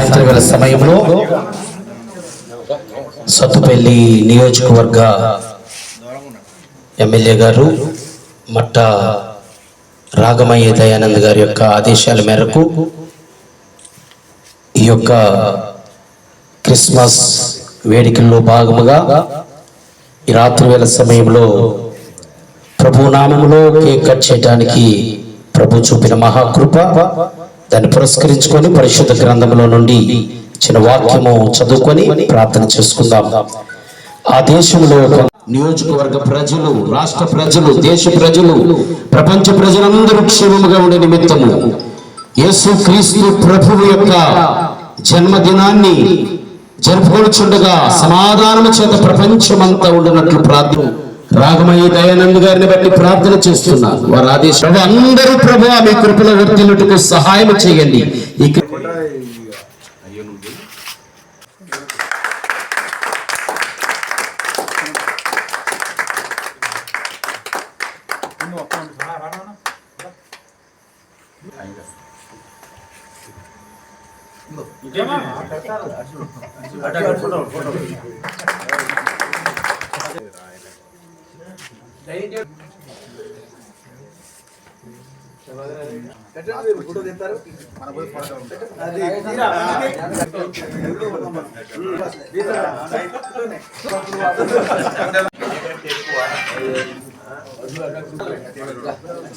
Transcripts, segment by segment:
సాయంత్రం సమయంలో సత్తుపల్లి నియోజకవర్గ ఎమ్మెల్యే గారు మట్ట రాగమయ్య దయానంద్ గారి యొక్క ఆదేశాల మేరకు ఈ యొక్క క్రిస్మస్ వేడుకల్లో భాగముగా ఈ రాత్రి వేళ సమయంలో ప్రభు నామములో కేక్ కట్ చేయడానికి ప్రభు చూపిన మహాకృప దాన్ని పురస్కరించుకొని పరిశుద్ధ గ్రంథంలో నుండి చిన్న వాక్యము చదువుకొని ప్రార్థన చేసుకుందాం. ఆ దేశంలో నియోజకవర్గ ప్రజలు రాష్ట్ర ప్రజలు దేశ ప్రజలు ప్రపంచ ప్రజలందరూ క్షేమముగా ఉండే నిమిత్తము యేసు క్రీస్తు ప్రభువు యొక్క జన్మదినాన్ని జరుపుకొనిచుండగా సమాధానము చేత ప్రపంచమంతా ఉండినట్లు ప్రార్థన రాగమయ్య దయానంద్ గారిని బట్టి ప్రార్థన చేస్తున్నారు వారి ఆదేశం అందరూ ప్రభు మీ కృపలో వర్తిల్లుటకు సహాయం చేయండి. ఈ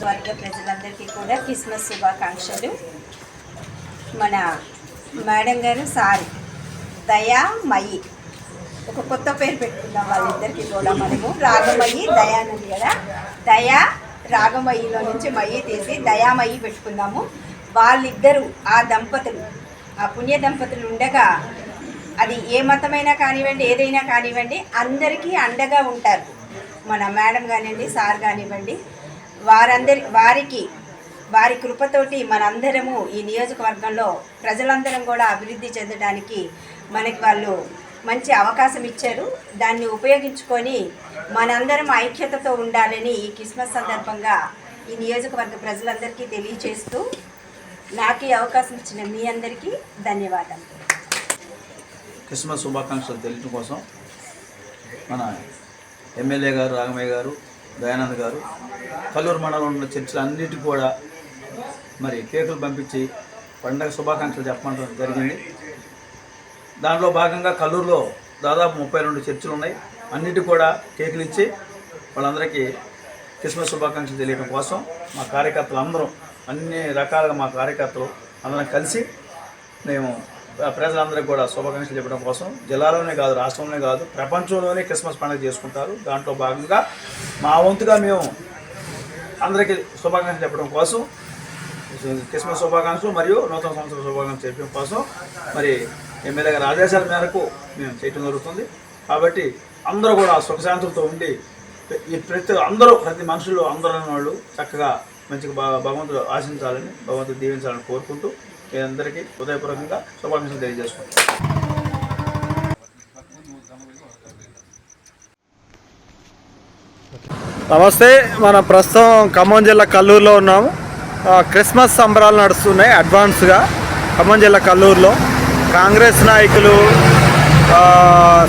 వర్గ ప్రజలందరికీ కూడా క్రిస్మస్ శుభాకాంక్షలు. మన మేడం గారు సార్ దయామయి ఒక కొత్త పేరు పెట్టుకుందాం వాళ్ళిద్దరికి కూడా మనము. రాగమయ్యి దయానంది కదా? దయా రాగమయ్యిలో నుంచి మయ్యి తీసి దయామయ్యి పెట్టుకుందాము. వాళ్ళిద్దరూ ఆ దంపతులు. ఆ పుణ్య దంపతులు ఉండగా అది ఏ మతమైనా కానివ్వండి ఏదైనా కానివ్వండి అందరికీ అండగా ఉంటారు. మన మేడం కానివ్వండి సార్ కానివ్వండి వారందరి వారికి వారి కృపతోటి మనందరము ఈ నియోజకవర్గంలో ప్రజలందరం కూడా అభివృద్ధి చెందడానికి మనకి వాళ్ళు మంచి అవకాశం ఇచ్చారు. దాన్ని ఉపయోగించుకొని మనందరం ఐక్యతతో ఉండాలని ఈ క్రిస్మస్ సందర్భంగా ఈ నియోజకవర్గ ప్రజలందరికీ తెలియజేస్తూ నాకు ఈ అవకాశం ఇచ్చిన మీ అందరికీ ధన్యవాదాలు. క్రిస్మస్ శుభాకాంక్షలు తెలియటం కోసం మన ఎమ్మెల్యే గారు రాఘమయ్య గారు దయానంద్ గారు కల్లూరు మండలంలో ఉన్న చర్చిలు అన్నిటికీ కూడా మరి కేకులు పంపించి పండగ శుభాకాంక్షలు చెప్పడం జరిగింది. దాంట్లో భాగంగా కల్లూరులో దాదాపు ముప్పై రెండు చర్చిలు ఉన్నాయి అన్నిటి కూడా కేకులు ఇచ్చి వాళ్ళందరికీ క్రిస్మస్ శుభాకాంక్షలు తెలియడం కోసం మా కార్యకర్తలు అందరం అన్ని రకాలుగా మా కార్యకర్తలు అందరం కలిసి మేము ప్రజలందరికీ కూడా శుభాకాంక్షలు చెప్పడం కోసం జిల్లాలోనే కాదు రాష్ట్రంలోనే కాదు ప్రపంచంలోనే క్రిస్మస్ పండుగ చేసుకుంటారు. దాంట్లో భాగంగా మా వంతుగా మేము అందరికీ శుభాకాంక్షలు చెప్పడం కోసం క్రిస్మస్ శుభాకాంక్షలు మరియు నూతన సంవత్సర శుభాకాంక్షలు చెప్పడం కోసం మరి ఎమ్మెల్యే గారి ఆదేశాల మేరకు మేము చేయటం జరుగుతుంది. కాబట్టి అందరూ కూడా సుఖశాంతులతో ఉండి ఈ ప్రతి అందరూ ప్రతి మనుషులు అందరూ ఉన్న వాళ్ళు చక్కగా మంచిగా భగవంతుడు ఆశించాలని భగవంతుడు దీవించాలని కోరుకుంటూ మీ అందరికీ హృదయపూర్వకంగా శుభాకాంక్షలు తెలియజేసుకుంటాం నమస్తే మన ప్రస్తుతం ఖమ్మం జిల్లా కల్లూరులో ఉన్నాము. క్రిస్మస్ సంబరాలు నడుస్తున్నాయి అడ్వాన్స్గా ఖమ్మం జిల్లా కల్లూరులో. కాంగ్రెస్ నాయకులు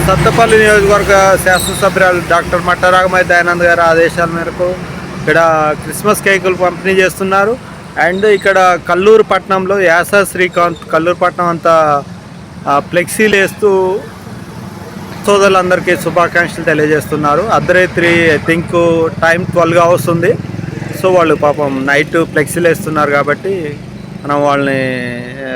సత్తపల్లి నియోజకవర్గ శాసనసభ్యురాలు డాక్టర్ మట్టరాగమయ్య దయానంద్ గారి ఆదేశాల మేరకు ఇక్కడ క్రిస్మస్ కేకులు పంపిణీ చేస్తున్నారు. అండ్ ఇక్కడ కల్లూరు పట్టణంలో యాస శ్రీకాంత్ కల్లూరు పట్టణం అంతా ఫ్లెక్సీలు వేస్తూ సోదరులందరికీ శుభాకాంక్షలు తెలియజేస్తున్నారు. అర్ధరాత్రి ఐ థింక్ టైం ట్వెల్వ్గా వస్తుంది సో వాళ్ళు పాపం నైట్ ఫ్లెక్సీలు వేస్తున్నారు కాబట్టి మనం వాళ్ళని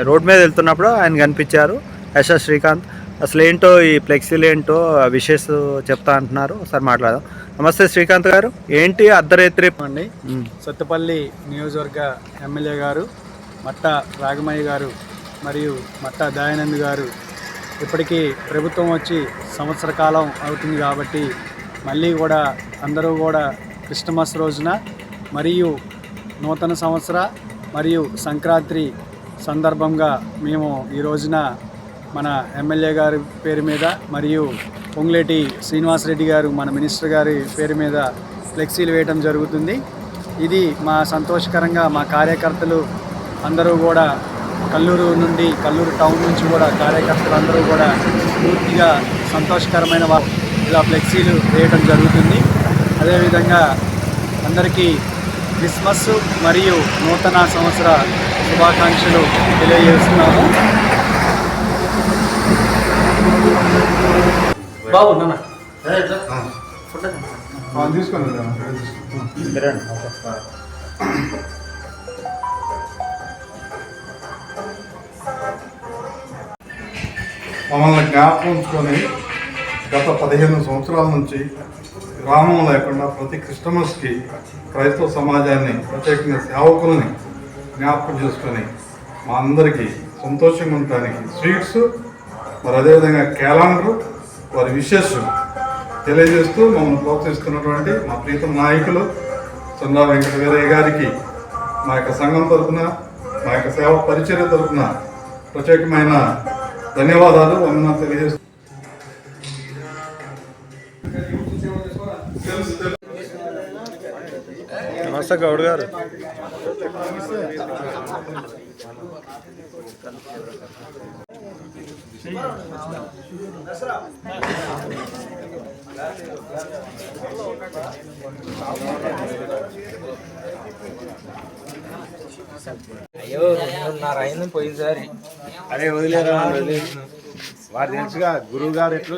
రోడ్ మీద వెళ్తున్నప్పుడు ఆయన కనిపించారు యశా శ్రీకాంత్. అసలు ఏంటో ఈ ఫ్లెక్సీలు ఏంటో విషెస్ చెప్తా అంటున్నారు. ఒకసారి మాట్లాడదాం. నమస్తే శ్రీకాంత్ గారు. ఏంటి అర్ధరాత్రి? అండి సత్తుపల్లి నియోజకవర్గ ఎమ్మెల్యే గారు మట్ట రాగమయ్య గారు మరియు మట్ట దయానంద్ గారు. ఇప్పటికీ ప్రభుత్వం వచ్చి సంవత్సర కాలం అవుతుంది కాబట్టి మళ్ళీ కూడా అందరూ కూడా క్రిస్టమస్ రోజున మరియు నూతన సంవత్సర మరియు సంక్రాంతి సందర్భంగా మేము ఈ రోజున మన ఎమ్మెల్యే గారి పేరు మీద మరియు పొంగులేటి శ్రీనివాసరెడ్డి గారు మన మినిస్టర్ గారి పేరు మీద ఫ్లెక్సీలు వేయటం జరుగుతుంది. ఇది మా సంతోషకరంగా మా కార్యకర్తలు అందరూ కూడా కల్లూరు నుండి కల్లూరు టౌన్ నుంచి కూడా కార్యకర్తలు అందరూ కూడా పూర్తిగా సంతోషకరమైన ఇలా ఫ్లెక్సీలు వేయటం జరుగుతుంది. అదేవిధంగా అందరికీ క్రిస్మస్ మరియు నూతన సంవత్సర శుభాకాంక్షలు తెలియజేస్తున్నాము. మమ్మల్ని జ్ఞాపకం ఉంచుకొని గత పదిహేను సంవత్సరాల నుంచి గ్రామం లేకుండా ప్రతి క్రిస్టమస్కి క్రైస్తవ సమాజాన్ని ప్రత్యేకంగా సేవకులని జ్ఞాపకం చేసుకొని మా అందరికీ సంతోషంగా ఉండటానికి స్వీట్స్ మరి అదేవిధంగా క్యాలెండర్ వారి విషెస్ తెలియజేస్తూ మమ్మల్ని ప్రోత్సహిస్తున్నటువంటి మా ప్రీతం నాయకులు చంద్ర వెంకట వీరయ్య గారికి మా యొక్క సంఘం తరఫున మా యొక్క సేవ పరిచర్య తరఫున ప్రత్యేకమైన ధన్యవాదాలు వందన తెలియజేస్తూ నమస్తే గౌడ్ గారు. అయ్యో రెండున్నర అయింది పోయినసారి. అరే వదిలేరా? వారు తెలుసుగా గురువు గారు ఎట్లు